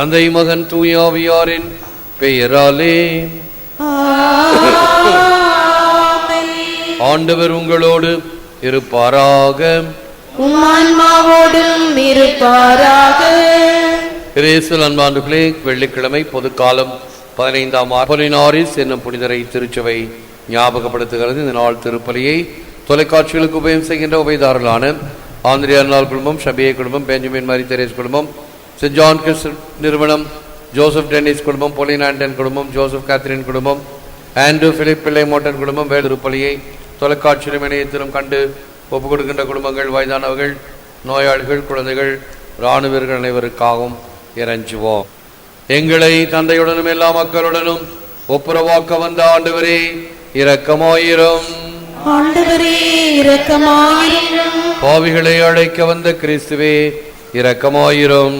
தந்தை மகன் தூயாவியாரின் பெயராலே. ஆண்டவர் உங்களோடு இருப்பாராக. உம்மான்மாவோடும் இருப்பாராக. பிரேசல் அன்பாண்டுகளே வெள்ளிக்கிழமை பொதுக்காலம் பதினைந்தாம் ஆறினாரிஸ் என்னும் புனிதரை திருச்சபை ஞாபகப்படுத்துகிறது. இந்த நாள் திருப்பலியை தொலைக்காட்சிகளுக்கு உபயம் செய்கின்ற உபயதாரர்களான ஆந்திரியா அன்னாள் குடும்பம் ஷபியே குடும்பம் பெஞ்சமின் மாரி தெரேஸ் குடும்பம் சென்ட் ஜான் கிறிஸ் நிறுவனம் ஜோசப் டென்னிஸ் குடும்பம் பொலின் ஆண்டன் குடும்பம் ஜோசப் கேத்ரின் குடும்பம் ஆண்ட்ரூ பிலிப் பிள்ளை மோட்டன் குடும்பம் வேறு திருப்பலியை தொலைக்காட்சியிலும் இணையத்திலும் கண்டு ஒப்புக் கொடுக்கின்ற குடும்பங்கள் வயதானவர்கள் நோயாளிகள் குழந்தைகள் இராணுவ வீரர்கள் அனைவருக்காகவும் இறைஞ்சுவோம். எங்களை தந்தையுடனும் எல்லா மக்களுடனும் ஒப்புரவாக்க வந்த ஆண்டவரே இரக்கமாயிரும். பாவிகளை அழைக்க வந்த கிறிஸ்துவே இரக்கமாயிரும்.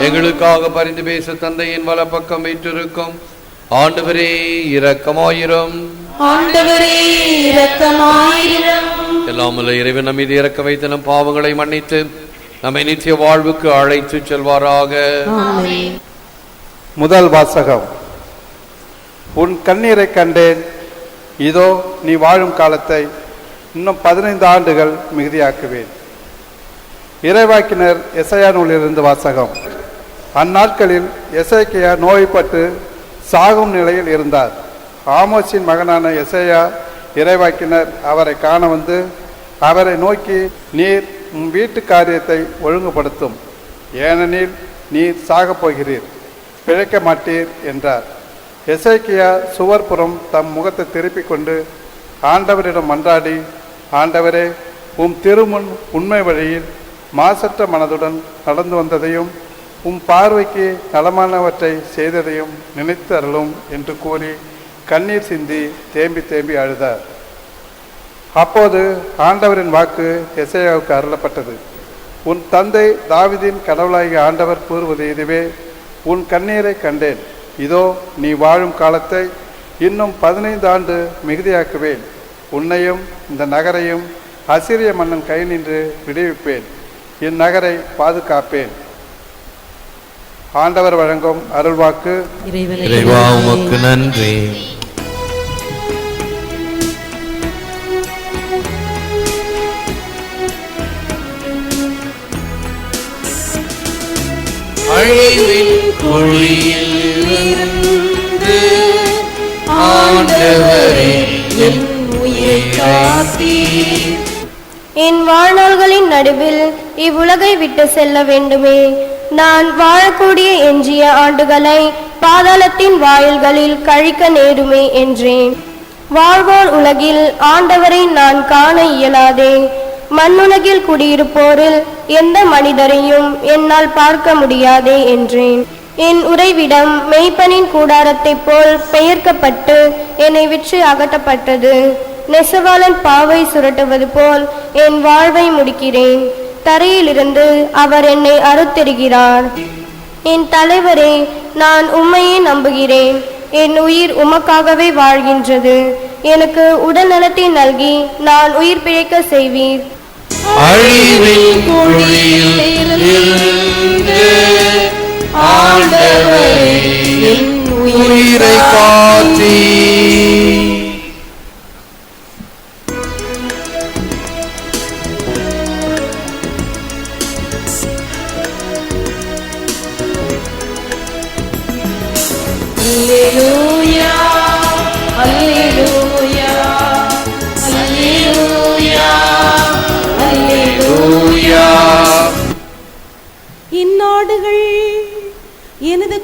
எங்களுக்காக பரிந்து பேச தந்தையின் வலப்பக்கம் வீற்றிருக்கும் ஆண்டவரே இரக்கமாயிரும். ஆண்டவரே இரக்கமாயிரும். எல்லாம் உள்ள இறைவன் நம் மீது இறக்க வைத்த நம் பாவங்களை மன்னித்து நம்மை நித்திய வாழ்வுக்கு அழைத்து செல்வாராக. ஆமென். முதல் வாசகம். உன் கண்ணீரை கண்டேன். இதோ நீ வாழும் காலத்தை இன்னும் பதினைந்து ஆண்டுகள் மிகுதியாக்குவேன். இறைவாக்கினர் எசையா நூலிலிருந்து வாசகம். அந்நாட்களில் எசேக்கியா நோய்பட்டு சாகும் நிலையில் இருந்தார். ஆமோஸின் மகனான எசையா இறைவாக்கினர் அவரை காண வந்து அவரை நோக்கி நீர் உன் வீட்டு காரியத்தை ஒழுங்குபடுத்தும். ஏனெனில் நீர் சாகப் போகிறீர். பிழைக்க மாட்டீர் என்றார். எசைக்கியா சுவர்புறம் தம் முகத்தை திருப்பிக் கொண்டு ஆண்டவரிடம் மன்றாடி ஆண்டவரே உம் திருமுன் உண்மை வழியில் மாசற்ற மனதுடன் நடந்து வந்ததையும் உம் பார்வைக்கு நலமானவற்றை செய்ததையும் நினைத்து அருளும் என்று கூறி கண்ணீர் சிந்தி தேம்பி தேம்பி அழுதார் அப்போது ஆண்டவரின் வாக்கு எசையாவுக்கு அருளப்பட்டது. உன் தந்தை தாவிதின் கடவுளாகிய ஆண்டவர் கூறுவது இதுவே உன் கண்ணீரை கண்டேன். இதோ நீ வாழும் காலத்தை இன்னும் பதினைந்து ஆண்டு மிகுதியாக்குவேன். உன்னையும் இந்த நகரையும் அசிரிய மன்னன் கை நின்று விடுவிப்பேன். இந்நகரை பாதுகாப்பேன். ஆண்டவர் வழங்கும் அருள்வாக்கு இறைவனை. இறைவா உமக்கு நன்றி. அழிவின் குழியில் இருந்து ஆண்டவரே என் உயிரை காத்தீர் என் வாழ்நாள்களின் நடுவில் இவ்வுலகை விட்டு செல்ல வேண்டுமே. நான் வாழக்கூடிய எஞ்சிய ஆண்டுகளை பாதாளத்தின் வாயில்களில் கழிக்க நேருமே என்றேன். வாழ்வோர் உலகில் ஆண்டவரை நான் காண இயலாதே. மண்ணுலகில் குடியிருப்போரில் எந்த மனிதரையும் என்னால் பார்க்க முடியாதே என்றேன். என் உறைவிடம் மெய்ப்பனின் கூடாரத்தைப் போல் பெயர்க்கப்பட்டு என்னை விற்று அகற்றப்பட்டது. நெசவாளன் பாவை சுரட்டுவது போல் என் வாழ்வை முடிக்கிறேன். தரையிலிருந்து அவர் என்னை அறுத்தெறிகிறார். என் தலைவரே நான் உண்மையை நம்புகிறேன். என் உயிர் உமக்காகவே வாழ்கின்றது. எனக்கு உடல் நலத்தை நல்கி நான் உயிர் பிழைக்க செய்வீர். உயிரை காத்தீர்.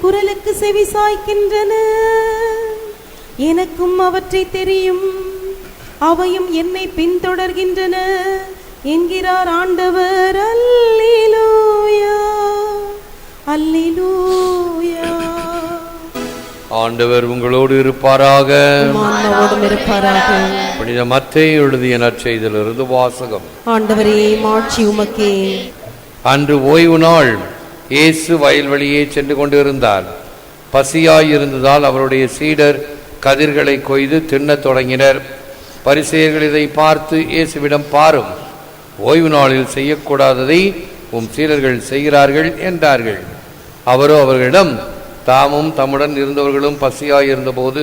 குரலுக்கு செவி சாய்க்கின்றன. எனக்கும் அவற்றை தெரியும். அவையும் என்னை பின்தொடர்கின்றன. என்கிறார் ஆண்டவர் அல்லேலூயா அல்லேலூயா. ஆண்டவர் உங்களோடு இருப்பாராக. புனித மத்தேயு எழுதிய நற்செய்தியிலிருந்து வாசகம். ஆண்டவரே மாட்சி உமக்கே. அன்று ஓய்வு நாள். இயேசு வயல்வெளியே சென்று கொண்டிருந்தார். பசியாயிருந்ததால் அவருடைய சீடர் கதிர்களை கொய்து தின்னத் தொடங்கினர். பரிசெயர்கள் இதை பார்த்து இயேசுவிடம் பாரும் ஓய்வு நாளில் செய்யக்கூடாததை உம் சீடர்கள் செய்கிறார்கள் என்றார்கள். அவரோ அவர்களிடம் தாமும் தம்முடன் இருந்தவர்களும் பசியாயிருந்தபோது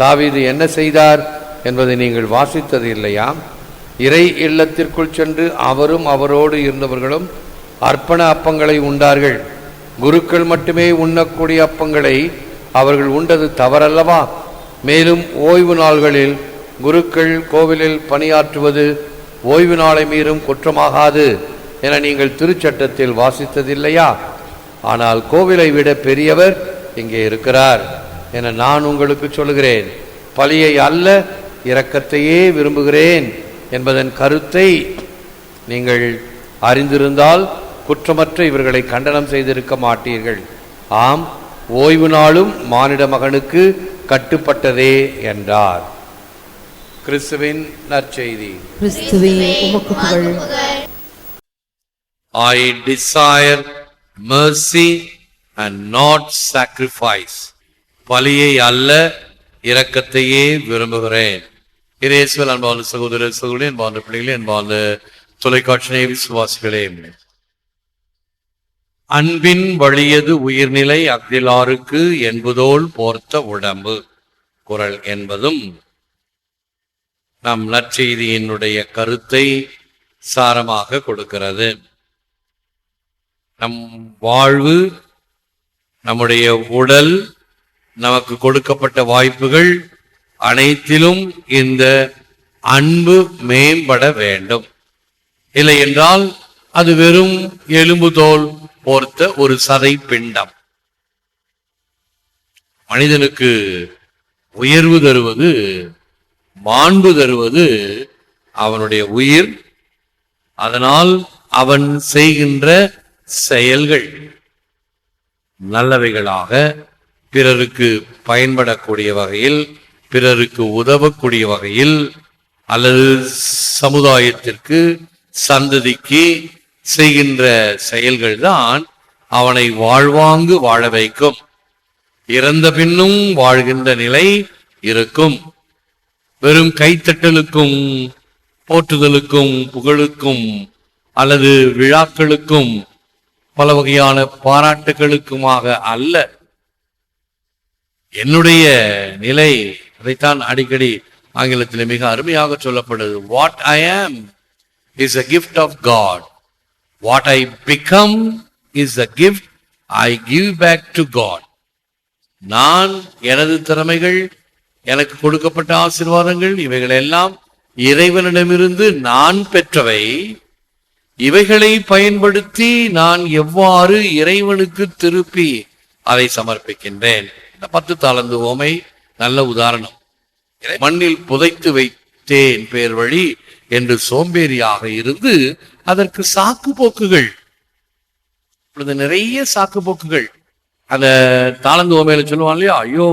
தாவீது என்ன செய்தார் என்பதை நீங்கள் வாசித்தது இல்லையா? இறை இல்லத்திற்குள் சென்று அவரும் அவரோடு இருந்தவர்களும் அர்ப்பண அப்பங்களை உண்டார்கள். குருக்கள் மட்டுமே உண்ணக்கூடிய அப்பங்களை அவர்கள் உண்டது தவறல்லவா? மேலும் ஓய்வு நாள்களில் குருக்கள் கோவிலில் பணியாற்றுவது ஓய்வு நாளை மீறும் குற்றமாகாது என நீங்கள் திருச்சட்டத்தில் வாசித்ததில்லையா? ஆனால் கோவிலை விட பெரியவர் இங்கே இருக்கிறார் என நான் உங்களுக்கு சொல்லுகிறேன். பழியை அல்ல இரக்கத்தையே விரும்புகிறேன் என்பதன் கருத்தை நீங்கள் அறிந்திருந்தால் குற்றமற்ற இவர்களை கண்டனம் செய்திருக்க மாட்டீர்கள். ஆம் ஓய்வு நாளும் மானிட மகனுக்கு கட்டுப்பட்டதே என்றார். கிறிஸ்துவின் நற்செய்தி. கிறிஸ்துவே உமக்கு புகழ் I desire mercy and not sacrifice. பலியை அல்ல இரக்கத்தையே விரும்புகிறேன். இயேசுவில் அன்பான சகோதர சகோதரி அன்பான பிள்ளைகளே அன்பான தொலைக்காட்சி விசுவாசிகளே அன்பின் வழியது உயிர்நிலை அக்திலாருக்கு என்பதோல் போர்த்த உடம்பு. குரல் என்பதும் நம் நற்செய்தியினுடைய கருத்தை சாரமாக கொடுக்கிறது. நம் வாழ்வு நம்முடைய உடல் நமக்கு கொடுக்கப்பட்ட வாய்ப்புகள் அனைத்திலும் இந்த அன்பு மேம்பட வேண்டும். இல்லை என்றால் அது வெறும் எலும்பு தோல் போர்த்த ஒரு சதை பிண்டம். மனிதனுக்கு உயர்வு தருவது மாண்பு தருவது அவனுடைய உயிர். அதனால் அவன் செய்கின்ற செயல்கள் நல்லவைகளாக பிறருக்கு பயன்படக்கூடிய வகையில் பிறருக்கு உதவக்கூடிய வகையில் அல்லது சமுதாயத்திற்கு சந்ததிக்கு செய்கின்ற செயல்கள் தான் அவனை வாழ்வாங்கு வாழ வைக்கும். இறந்த பின்னும் வாழ்கின்ற நிலை இருக்கும். வெறும் கைத்தட்டலுக்கும் போற்றுதலுக்கும் புகழுக்கும் அல்லது விழாக்களுக்கும் பல வகையான பாராட்டுகளுக்குமாக அல்ல. என்னுடைய நிலை அதைத்தான் அடிக்கடி ஆங்கிலத்தில் மிக அருமையாக சொல்லப்படுது. What I am is a gift of God what I become is a gift I give back to God நான் எனது திறமைகள் எனக்கு கொடுக்கப்பட்ட ஆசீர்வாதங்கள் இவைகள் எல்லாம் இறைவனிடமிருந்து நான் பெற்றவை. இவைகளை பயன்படுத்தி நான் எவ்வாறு இறைவனுக்கு திருப்பி அதை சமர்ப்பிக்கின்றேன்? இந்த பத்து தாளந்து ஓமை நல்ல உதாரணம். மண்ணில் புதைத்து வைத்தேன் பேர் வழி என்று சோம்பேறியாக இருந்து அதற்கு சாக்கு போக்குகள் இப்பொழுது நிறைய சாக்கு போக்குகள் அந்த தாளந்து ஓமையில சொல்லுவான் இல்லையா? ஐயோ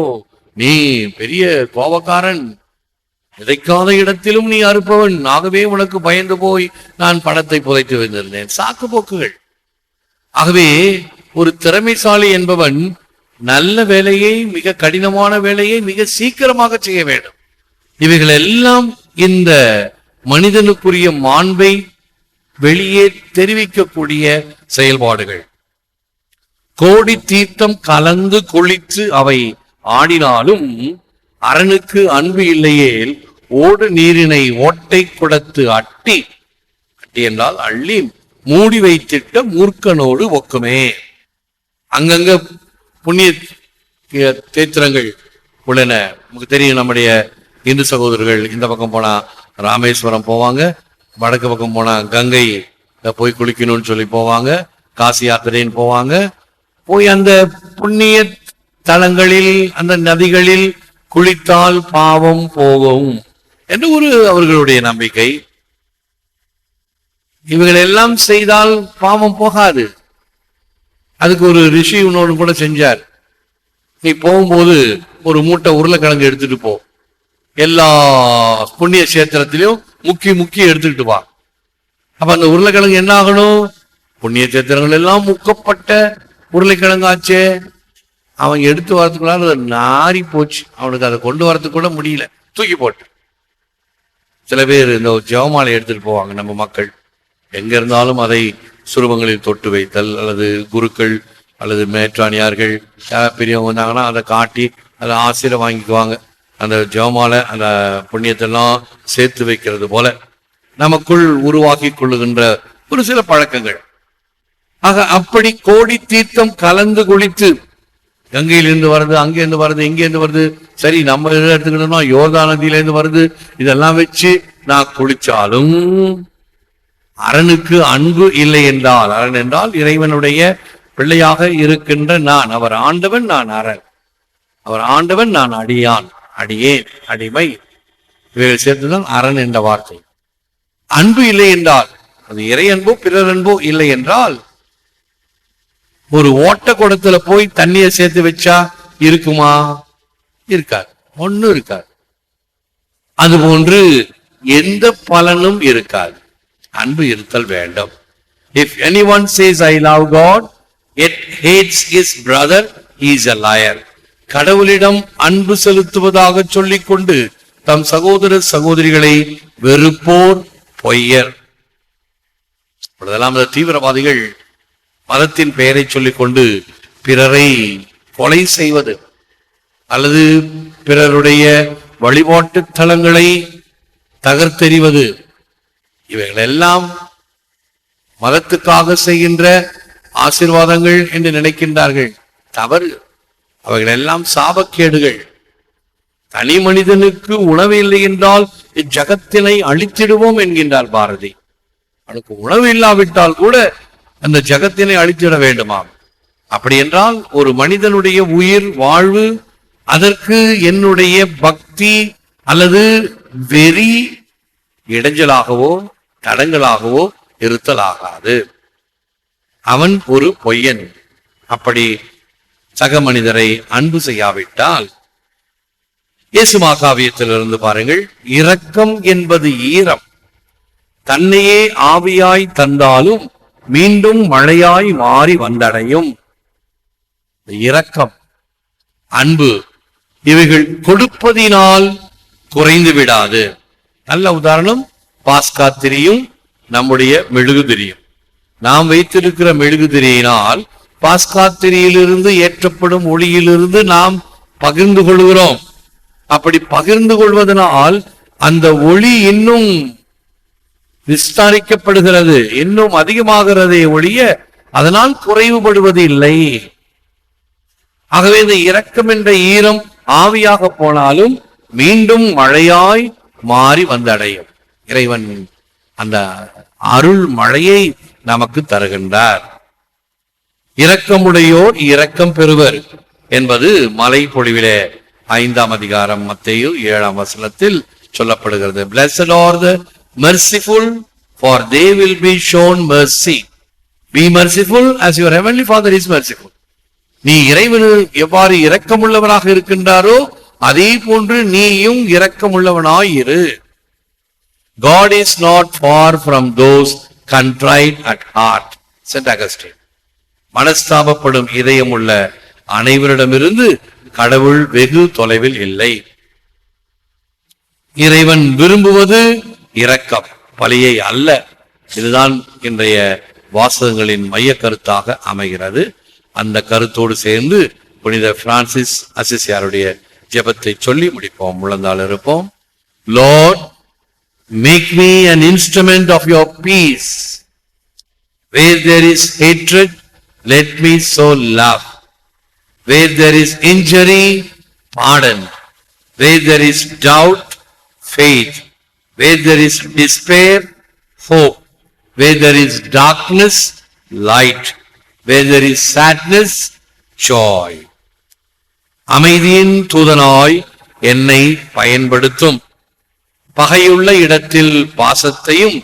நீ பெரிய கோபக்காரன். விதைக்காத இடத்திலும் நீ அறுப்பவன். ஆகவே உனக்கு பயந்து போய் நான் பணத்தை புதைத்து வைத்திருந்தேன். சாக்கு போக்குகள் ஆகவே ஒரு திறமைசாலி என்பவன் நல்ல வேலையை மிக கடினமான வேலையை மிக சீக்கிரமாக செய்ய வேண்டும். இவைகள் எல்லாம் இந்த மனிதனுக்குரிய மாண்பை வெளியே தெரிவிக்கக்கூடிய செயல்பாடுகள். கோடி தீர்த்தம் கலந்து குளித்து அவை ஆடினாலும் அரணுக்கு அன்பு இல்லையேல் ஓடு நீரினை ஓட்டை குடத்து அட்டி அட்டி என்றால் அள்ளி மூடி வைத்திட்ட மூர்க்கனோடு ஒக்குமே. அங்கங்க புண்ணிய தேத்திரங்கள் உள்ளன. நமக்கு தெரியும் நம்முடைய இந்து சகோதரர்கள் இந்த பக்கம் போனா ராமேஸ்வரம் போவாங்க. வடக்கு பக்கம் போனால் கங்கை போய் குளிக்கணும்னு சொல்லி போவாங்க. காசி யாத்திரைன்னு போவாங்க. போய் அந்த புண்ணிய தலங்களில் அந்த நதிகளில் குளித்தால் பாவம் போகும் என்று ஒரு அவர்களுடைய நம்பிக்கை. இவைகள் எல்லாம் செய்தால் பாவம் போகாது. அதுக்கு ஒரு ரிஷி இன்னொன்று கூட செஞ்சார். நீ போகும்போது ஒரு மூட்டை உருளைக்கிழங்கு எடுத்துட்டு போ. எல்லா புண்ணிய கஷேத்திரத்திலையும் முக்கி முக்கி எடுத்துக்கிட்டு வா. அப்ப அந்த உருளைக்கிழங்கு என்ன ஆகணும்? புண்ணிய சேத்திரங்கள் எல்லாம் முக்கப்பட்ட உருளைக்கிழங்காச்சே. அவன் எடுத்து வரதுக்குள்ளார அது நாரி போச்சு. அவனுக்கு அதை கொண்டு வரதுக்கு கூட முடியல. தூக்கி போட்டு. சில பேர் இந்த ஜெவமாலை எடுத்துட்டு போவாங்க நம்ம மக்கள். எங்க இருந்தாலும் அதை சுரூபங்களில் தொட்டு வைத்தல் அல்லது குருக்கள் அல்லது மேற்றாணியார்கள் பெரியவங்க வந்தாங்கன்னா அதை காட்டி அதை ஆசிரியர் வாங்கிக்குவாங்க. அந்த ஜெவமாலை அந்த புண்ணியத்தெல்லாம் சேர்த்து வைக்கிறது போல நமக்குள் உருவாக்கி கொள்ளுகின்ற ஒரு சில பழக்கங்கள். ஆக அப்படி கோடி தீர்த்தம் கலந்து குளித்து கங்கையிலிருந்து வருது அங்கேருந்து வருது இங்கேருந்து வருது சரி நம்ம இதை எடுத்துக்கிட்டோம்னா யோர்தா நதியிலேருந்து வருது இதெல்லாம் வச்சு நான் குளிச்சாலும் அரணுக்கு அன்பு இல்லை என்றால் அரண் என்றால் இறைவனுடைய பிள்ளையாக இருக்கின்ற நான் அவர் ஆண்டவன் நான் அரண். அவர் ஆண்டவன் நான் அடியான். அடியேன். அடிமை. இவைகள் சேர்ந்துதான் அரண் என்ற வார்த்தை. அன்பு இல்லை என்றால் அது இறை அன்போ பிறர் அன்போ இல்லை என்றால் ஒரு ஓட்ட குடத்துல போய் தண்ணியை சேர்த்து வச்சா இருக்குமா? இருக்காது. ஒன்னும் இருக்காது. அதுபோன்று எந்த பலனும் இருக்காது. அன்பு இருத்தல் வேண்டும். If any one says I love God and hates his brother is a liar கடவுளிடம் அன்பு செலுத்துவதாக சொல்லிக்கொண்டு தம் சகோதர சகோதரிகளை வெறுப்போர் பொய்யர். இப்பொழுதெல்லாம் தீவிரவாதிகள் மதத்தின் பெயரை சொல்லிக்கொண்டு பிறரை கொலை செய்வது அல்லது பிறருடைய வழிபாட்டு தலங்களை தகர்த்தெறிவது இவைகளெல்லாம் மதத்துக்காக செய்கின்ற ஆசீர்வாதங்கள் என்று நினைக்கின்றார்கள். தவறு. அவைகள் எல்லாம் சாபக்கேடுகள். தனி மனிதனுக்கு உணவு இல்லை என்றால் இச்சகத்தினை அழித்திடுவோம் என்கின்றார் பாரதி. அவனுக்கு உணவு இல்லாவிட்டால் கூட அந்த ஜகத்தினை அழித்திட வேண்டுமாம். அப்படி என்றால் ஒரு மனிதனுடைய உயிர் வாழ்வு அதற்கு என்னுடைய பக்தி அல்லது வெறி இடைஞ்சலாகவோ தடங்களாகவோ இருத்தலாகாது. அவன் ஒரு பொய்யன். அப்படி சக மனிதரை அன்பு செய்யாவிட்டால் இயேசு மாகாவியத்திலிருந்து பாருங்கள் இரக்கம் என்பது ஈரம். தன்னையே ஆவியாய் தந்தாலும் மீண்டும் மழையாய் மாறி வந்தடையும். இரக்கம் அன்பு இவைகள் கொடுப்பதினால் குறைந்து விடாது. நல்ல உதாரணம் பாஸ்கா திரியும் நம்முடைய மெழுகு திரியும் நாம் வைத்திருக்கிற மெழுகுதிரியினால் பாஸ்காத்திரியிலிருந்து ஏற்றப்படும் ஒளியிலிருந்து நாம் பகிர்ந்து கொள்கிறோம். அப்படி பகிர்ந்து கொள்வதனால் அந்த ஒளி இன்னும் விஸ்தாரிக்கப்படுகிறது இன்னும் அதிகமாகிறதே ஒழிய அதனால் குறைவுபடுவது இல்லை. ஆகவே இந்த இரக்கம் என்ற ஈரம் ஆவியாக போனாலும் மீண்டும் மழையாய் மாறி வந்தடையும். இறைவன் அந்த அருள் மழையை நமக்கு தருகின்றார். இரக்கமுடையோர் இரக்கம் பெறுவர் என்பது மலை பொழிவிலே ஐந்தாம் அதிகாரம் மத்தையு ஏழாம் வசனத்தில் சொல்லப்படுகிறது blessed are the merciful for they will be shown mercy be merciful as your heavenly Father is merciful நீ இறைவனில் எவ்வாறு இரக்கமுள்ளவனாக இருக்கின்றாரோ அதே போன்று நீயும் இரக்கமுள்ளவனாய் இரு God is not far from those contrite at heart saint Augustine மனஸ்தாபப்படும் இதயம் உள்ள அனைவரிடமிருந்து கடவுள் வெகு தொலைவில் இல்லை. இறைவன் விரும்புவது இரக்கம் பலியை அல்ல. இதுதான் இன்றைய வாசகங்களின் மைய கருத்தாக அமைகிறது. அந்த கருத்தோடு சேர்ந்து புனித பிரான்சிஸ் அசிசியாருடைய ஜெபத்தை சொல்லி முடிப்போம். முழந்தால் இருப்போம். Lord make me an instrument of your peace where there is hatred let me sow love where there is injury pardon where there is doubt faith where there is despair hope where there is darkness light where there is sadness joy அமைதியின் தூதனாய் என்னை பயன்படுத்தும் பகையுள்ள இடத்தில் பாசத்தையும்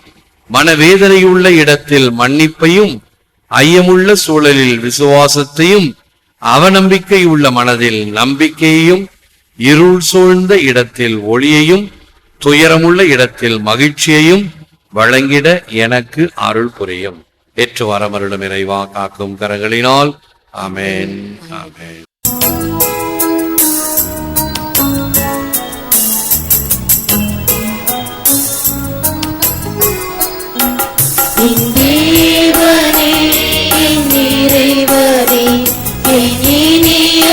மனவேதனையுள்ள இடத்தில் மன்னிப்பையும் ஐயமுள்ள சூழலில் விசுவாசத்தையும் அவநம்பிக்கை உள்ள மனதில் நம்பிக்கையையும் இருள் சூழ்ந்த இடத்தில் ஒளியையும் துயரமுள்ள இடத்தில் மகிழ்ச்சியையும் வழங்கிட எனக்கு அருள் புரியும். ஏற்று வரமருளும் இறைவா காக்கும் கரங்களினால். அமேன் அமேன் இறைவனே என் இனிய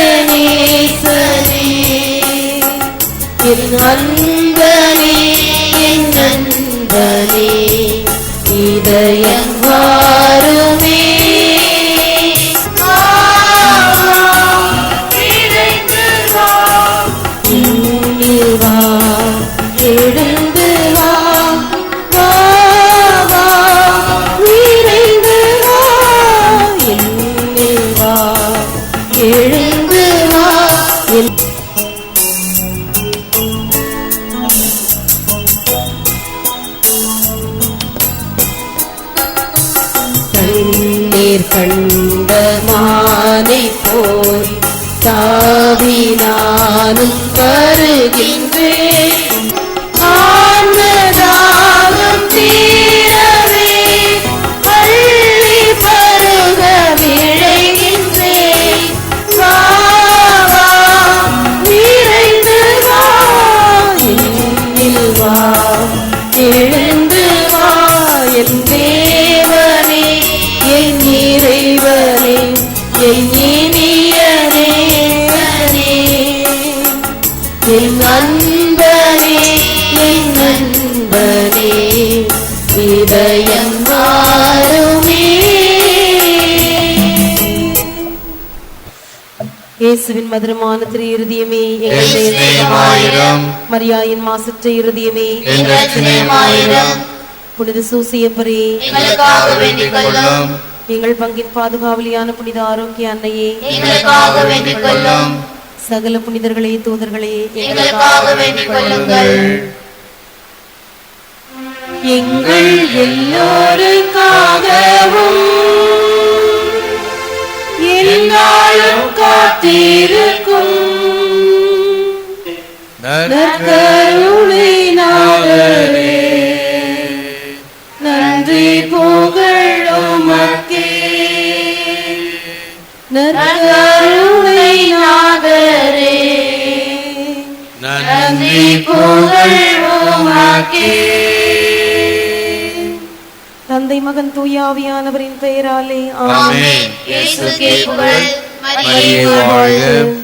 மதுரமான திரு இருதயமே. மரியாயின் மாசற்ற இருதயமே. புனித சூசியப்பரே எங்கள் பங்கின் பாதுகாவலியான புனித ஆரோக்கிய அன்னையே. சகல புனிதர்களே தூதர்களே எங்கள் எல்லோருக்காகவும் என்னாலும் காத்திருக்கும். நற்கருணை நாதரே நன்றி புகழ் உமக்கே. நற்கருணை நாதரே நன்றி புகழ் உமக்கே. தந்தை மகன் தூயாவியானவரின் பெயராலே ஆமென். வாழ்க. வாழ்க.